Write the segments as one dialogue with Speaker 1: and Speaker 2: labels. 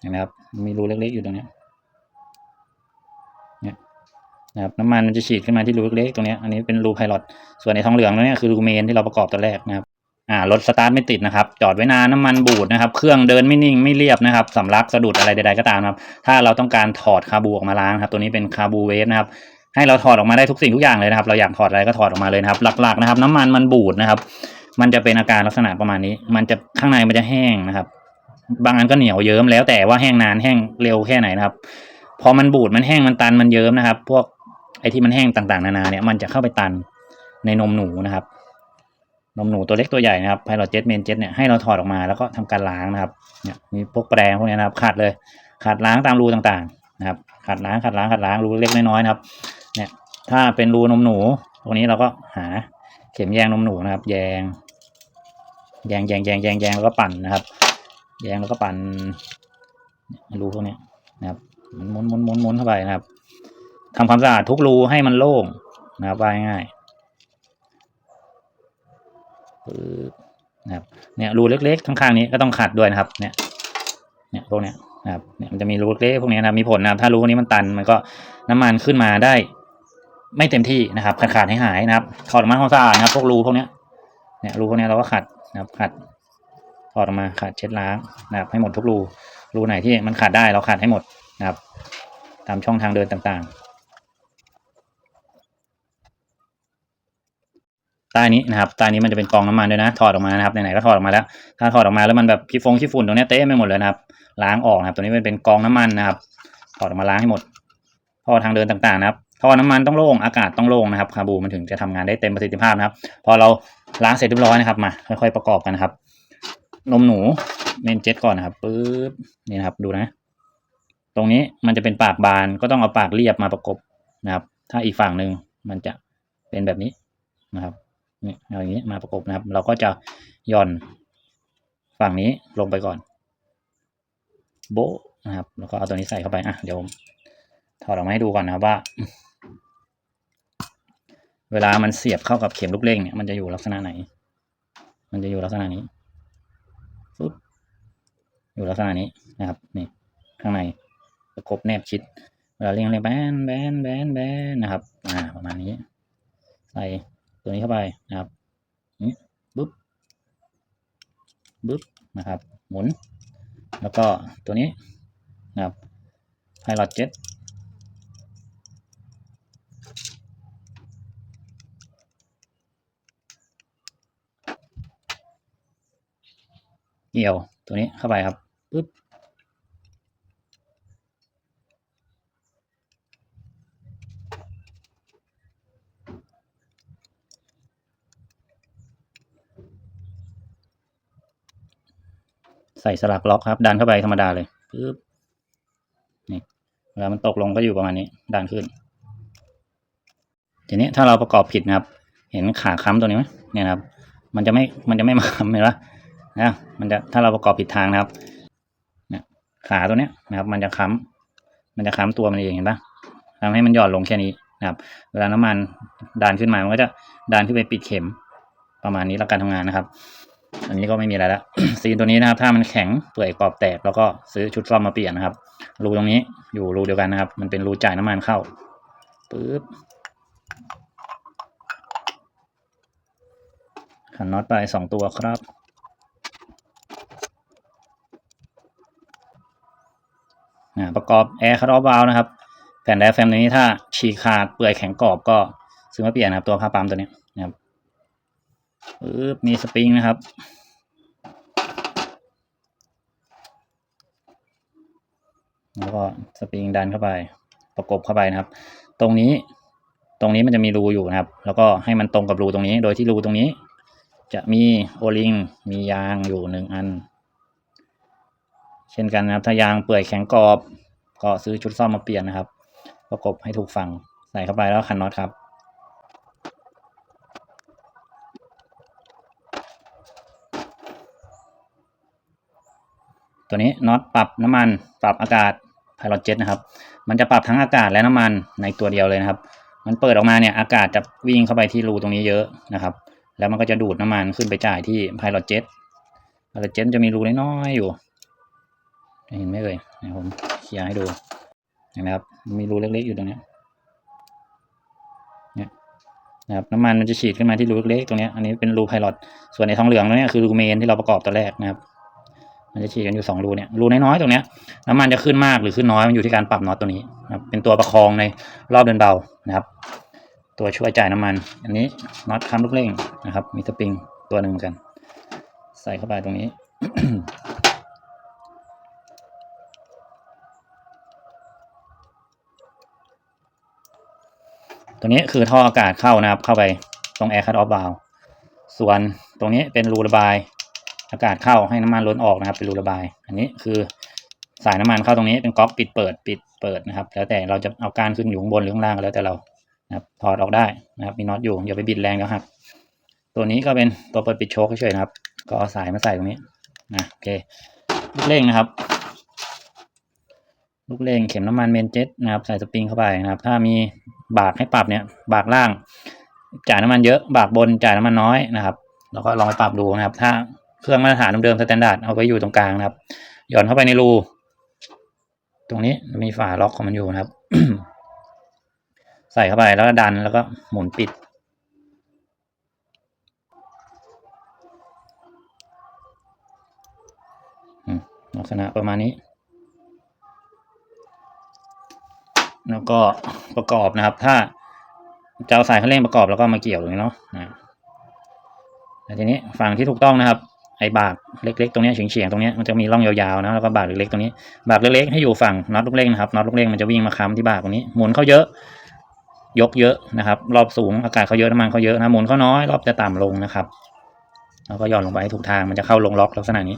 Speaker 1: เห็นไหมครับมีรูเล็กๆอยู่ตรงนี้เนี่ยนะครับน้ำมันมันจะฉีดขึ้นมาที่รูเล็กๆตรงนี้อันนี้เป็นรูไพลอตส่วนในทองเหลืองตรงนี้คือรูเมนที่เราประกอบตอนแรกนะครับอ่ารถสตาร์ทไม่ติดนะครับ จอดไว้นานน้ำมันบูดนะครับ เครื่องเดินไม่นิ่งไม่เรียบนะครับสำลักสะดุดอะไรใดๆก็ตามครับ ถ้าเราต้องการถอดคาบูออกมาล้างครับ ตัวนี้เป็นคาบูเวฟนะครับ ให้เราถอดออกมาได้ทุกสิ่งทุกอย่างเลยนะครับ เราอยากถอดอะไรก็ถอดออกมาเลยนะครับ หลักๆนะครับ น้ำมันมันบูดนะครับ มันจะเป็นอาการลักษณะประมาณนี้ มันจะข้างในมันจะแห้งนะครับ บางอันก็เหนียวเยิ้มแล้วแต่ว่าแห้งนานแห้งเร็วแค่ไหนนะครับ พอมันบูดมันแห้งมันตันมันเยิ้มนะครับ พวกไอ้ที่มันแห้งต่างๆ นานาเนี่ยมันจะเข้าไปตันในนมหนูนะครับ นมหนูตัวเล็กตัวใหญ่นะครับไพลอตเจ็ตเมนเจ็ตเนี่ยให้เราถอดออกมาแล้วก็ทำการล้างนะครับเนี่ยมีพวกแปรงพวกนี้นะครับขัดเลยขัดล้างตามรูต่างๆนะครับขัดล้างขัดล้างขัดล้างรูเล็กน้อยๆนะครับเนี่ยถ้าเป็นรูนมหนูตรงนี้เราก็หาเข็มแยงนมหนูนะครับ แยงแยงแยงแยงแยงแยงแล้วก็ปั่นนะครับ แยงแล้วก็ปั่นรูพวกนี้นะครับหมุนหมุนหมุนหมุนเข้าไปนะครับทำความสะอาดทุกรูให้มันโล่งนะครับว่าง่ายนะครับเนี่ยรูเล็กๆข้างๆนี้ก็ต้องขัดด้วยนะครับ เนี่ย เนี่ยพวกเนี้ยนะครับเนี่ยมันจะมีรูเล็กๆพวกนี้นะครับมีผลนะครับถ้ารูพวกนี้มันตันมันก็น้ำมันขึ้นมาได้ ไม่เต็มที่นะครับขาดขาดให้หายนะครับถอดมาทำความสะอาดนะครับ พวกรูพวกเนี้ยเนี่ยรูพวกเนี้ยเราก็ขัดนะครับขัด ถอดออกมาขัดเช็ดล้างนะครับให้หมดทุกรูรูไหนที่มันขาดได้เราขัดให้หมดนะครับ ตามช่องทางเดินต่างๆใต้นี้นะครับใต้นี้มันจะเป็นกองน้ำมันด้วยนะ ถอดออกมานะครับไหนๆก็ถอดออกมาแล้ว ถ้าถอดออกมาแล้วมันแบบขี้ฟงขี้ฝุ่นตรงนี้เต้ไปหมดเลยนะครับ ล้างออกนะครับ ตัวนี้มันเป็นกองน้ำมันนะครับ ถอดออกมาล้างให้หมดท่อทางเดินต่างๆนะครับท่อน้ำมันต้องโล่งอากาศต้องโล่งนะครับคาบูมันถึงจะทำงานได้เต็มประสิทธิภาพนะครับ พอเราล้างเสร็จเรียบร้อยนะครับมาค่อยๆประกอบกันนะครับ นมหนูเมนเจ็ตก่อนนะครับปึ๊บนี่นะครับดูนะ ตรงนี้มันจะเป็นปากบานก็ต้องเอาปากเรียบมาประกบนะครับ ถ้าอีกฝั่งหนึ่งมันจะเป็นแบบนี้นะครับนี่เอาอย่างนี้มาประกบนะครับ เราก็จะย่อนฝั่งนี้ลงไปก่อน โบนะครับ แล้วก็เอาตัวนี้ใส่เข้าไปอะเดี๋ยวถอดออกมาให้ดูก่อนนะครับว่า เวลามันเสียบเข้ากับเข็มลูกเล่งเนี่ยมันจะอยู่ลักษณะไหน มันจะอยู่ลักษณะนี้ อยู่ลักษณะนี้นะครับนี่ข้างในประกบแนบชิดเวลาเรียงเรียงแบนแบนแบนแบนนะครับอ่าประมาณนี้ ใส่ตัวนี้เข้าไปนะครับนี่ปุ๊บปุ๊บนะครับ หมุน แล้วก็ตัวนี้นะครับไพลอตเจ็ตเกี่ยวตัวนี้เข้าไปครับ ปุ๊บใส่สลักล็อกครับ ดันเข้าไปธรรมดาเลยปึ๊บนี่เวลามันตกลงก็อยู่ประมาณนี้ ดันขึ้น ทีนี้ถ้าเราประกอบผิดนะครับ เห็นขาค้ำตัวนี้ไหมเนี่ยครับ มันจะไม่มันจะไม่มาเห็นปะนะมันจะถ้าเราประกอบผิดทางนะครับ ขาตัวเนี้ยนะครับ มันจะค้ำมันจะค้ำตัวมันเองเห็นปะทำให้มันหย่อนลงแค่นี้นะครับ เวลาน้ำมันดันขึ้นมา มันก็จะดันขึ้นไปปิดเข็ม ประมาณนี้แล้วการทำงานนะครับ อันนี้ก็ไม่มีอะไรแล้วซีนตัวนี้นะครับ ถ้ามันแข็งเปื่อยกรอบแตกแล้วก็ซื้อชุดซ่อมมาเปลี่ยนนะครับ รูตรงนี้อยู่รูเดียวกันนะครับ มันเป็นรูจ่ายน้ำมันเข้าปึ๊บขันน็อตไปสองตัวครับ อ่า ประกอบแอร์คาร์บาวนะครับ แผ่นไดอะแฟมตัวนี้ถ้าฉีกขาดเปื่อยแข็งกรอบก็ซื้อมาเปลี่ยนนะครับ ตัวผ้าปั๊มตัวนี้นะครับปึ๊บมีสปริงนะครับแล้วก็สปริงดันเข้าไปประกบเข้าไปนะครับ ตรงนี้ตรงนี้มันจะมีรูอยู่นะครับ แล้วก็ให้มันตรงกับรูตรงนี้ โดยที่รูตรงนี้ จะมีโอลิงมียางอยู่หนึ่งอัน เช่นกันนะครับ ถ้ายางเปื่อยแข็งกรอบ ก็ซื้อชุดซ่อมมาเปลี่ยนนะครับ ประกบให้ถูกฝั่งใส่เข้าไปแล้วขันน็อตครับ ตัวนี้น็อตปรับน้ำมัน ปรับอากาศไพลอตเจ็ตนะครับ มันจะปรับทั้งอากาศและน้ำมันในตัวเดียวเลยนะครับ มันเปิดออกมาเนี่ยอากาศจะวิ่งเข้าไปที่รูตรงนี้เยอะนะครับ แล้วมันก็จะดูดน้ำมันขึ้นไปจ่ายที่ไพลอตเจ็ตไพลอตเจ็ตจะมีรูน้อยๆอยู่ เห็นไหมเอ่ยเดี๋ยวผมเคลียร์ให้ดูนไหมครับ มีรูเล็กๆอยู่ตรงเนี้ยเนี่ยนะครับน้ำมันมันจะฉีดขึ้นมาที่รูเล็กๆตรงเนี้ยอันนี้เป็นรูไพลอตส่วนในทองเหลืองตรงนี้คือรูเมนที่เราประกอบตอนแรกนะครับ มันจะฉีดกันอยู่สองรูเนี่ยรูน้อยๆตรงเนี้ยน้ำมันจะขึ้นมากหรือขึ้นน้อยมันอยู่ที่การปรับน็อตตัวนี้นะครับเป็นตัวประคองในรอบเดินเบานะครับ ตัวช่วยจ่ายน้ำมัน อันนี้น็อตค้ำลูกเร่งนะครับ มีสปริงตัวหนึ่งเหมือนกัน ใส่เข้าไปตรงนี้ ตัวนี้คือท่ออากาศเข้านะครับ เข้าไปตรง air cut off valve ส่วนตรงนี้เป็นรูระบาย อากาศเข้าให้น้ำมันล้นออกนะครับ เป็นรูระบาย อันนี้คือสายน้ำมันเข้าตรงนี้เป็นก๊อกปิดเปิดปิดเปิดนะครับ แล้วแต่เราจะเอาการขึ้นอยู่ข้างบนหรือข้างล่างก็แล้วแต่เรานะครับถอดออกได้นะครับ มีน็อตอยู่อย่าไปบิดแรงแล้วหักตัวนี้ก็เป็นตัวเปิดปิดโชคเฉยๆนะครับ ก็เอาสายมาใส่ตรงนี้นะโอเคลูกเร่งนะครับ ลูกเร่งเข็มน้ำมันเมนเจ็ตนะครับใส่สปริงเข้าไปนะครับ ถ้ามี บากให้ปรับเนี่ย บากล่าง จ่ายน้ำมันเยอะบากบนจ่ายน้ำมันน้อยนะครับเราก็ลองไปปรับดูนะครับ ถ้าเครื่องมาตรฐานเดิมสแตนดาร์ดเอาไว้อยู่ตรงกลางนะครับ หย่อนเข้าไปในรู ตรงนี้มีฝาล็อกของมันอยู่นะครับ ใส่เข้าไปแล้วก็ดันแล้วก็หมุนปิดอืมลักษณะประมาณนี้ แล้วก็ประกอบนะครับ ถ้าจะเอาสายคันเร่งประกอบแล้วก็มาเกี่ยวตรงนี้เนาะนะแล้วทีนี้ฝั่งที่ถูกต้องนะครับ ไอ้บากเล็กๆตรงนี้เฉียงๆตรงนี้มันจะมีร่องยาวๆนะแล้วก็บากเล็กๆตรงนี้ บากเล็กๆให้อยู่ฝั่งน็อตลูกเร่งนะครับน็อตลูกเร่งมันจะวิ่งมาค้ำที่บากตรงนี้หมุนเข้าเยอะยกเยอะนะครับ รอบสูงอากาศเขาเยอะน้ำมันเขาเยอะนะหมุนเขาน้อยรอบจะต่ำลงนะครับ แล้วก็หย่อนลงไปให้ถูกทางมันจะเข้าลงล็อกลักษณะนี้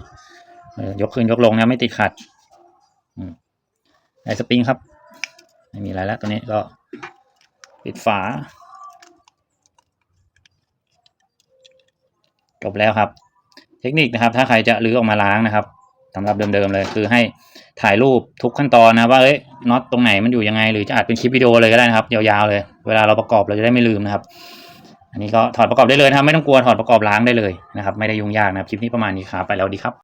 Speaker 1: ยกขึ้นยกลงนะไม่ติดขัดไอสปริงครับ ไม่มีอะไรแล้วตัวนี้ก็ปิดฝาจบแล้วครับ เทคนิคนะครับ ถ้าใครจะรื้อออกมาล้างนะครับสำหรับเดิมๆเลย คือให้ถ่ายรูปทุกขั้นตอนนะว่าเอ้ยน็อตตรงไหนมันอยู่ยังไง หรือจะอัดเป็นคลิปวิดีโอเลยก็ได้นะครับ ยาวๆเลย เวลาเราประกอบเราจะได้ไม่ลืมนะครับ อันนี้ก็ถอดประกอบได้เลยนะครับไม่ต้องกลัวถอดประกอบล้างได้เลยนะครับ ไม่ได้ยุ่งยากนะครับคลิปนี้ประมาณนี้ครับไปแล้วดีครับ